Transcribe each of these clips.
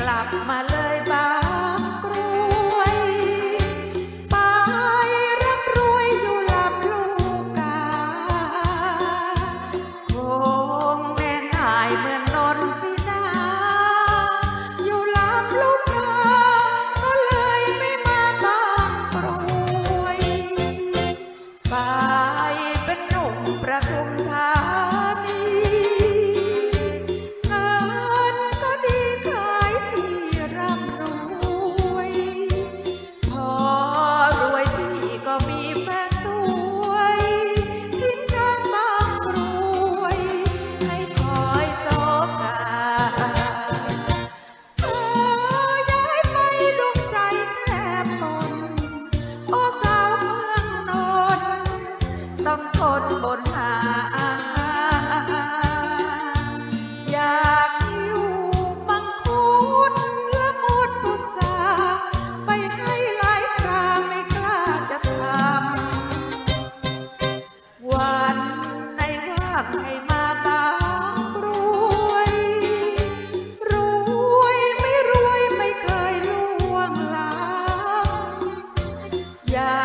กลับมาเลยบ้าากให้มาบางรวย รวยไม่รวยไม่เคยล่วงล้ำอย่า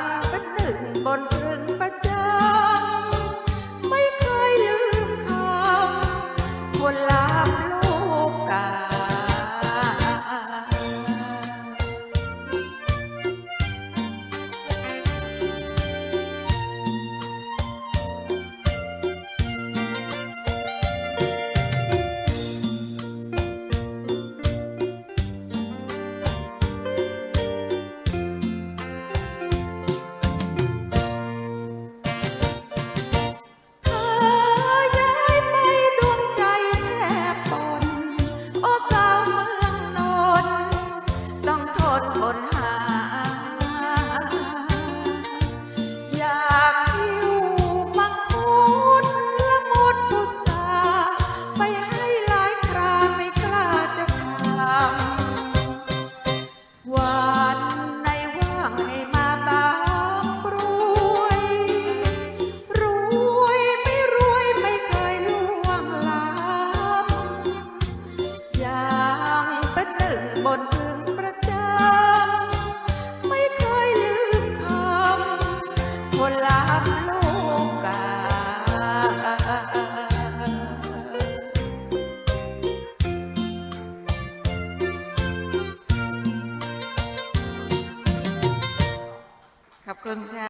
งเป็นหนึ่งบน คนคน คุณค่ะ